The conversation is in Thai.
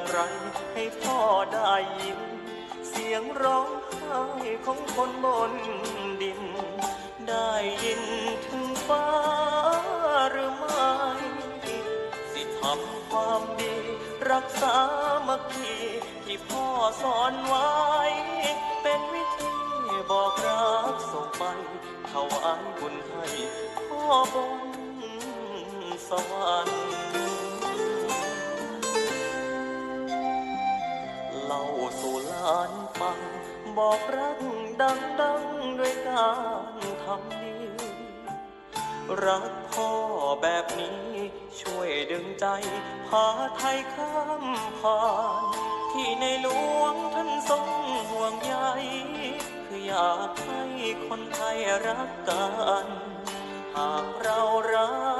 อย่างไรให้พ่อได้ยิน เสียงร้องไห้ของคนบนดิน ได้ยินถึงฟ้าหรือไม่สิทำความดี รักษามัคคีที่พ่อสอนไว้ เป็นวิธีบอกรักส่งไปถวายบุญให้พ่อบนสวรรค์ สู่ลานฟัง บอกรักดังๆด้วยการทำดีรักพ่อแบบนี้ ช่วยดึงใจ พาไทยข้ามผ่าน ที่ในหลวงท่านทรงห่วงใยคืออยากให้คนไทยรักกัน หากเรารัก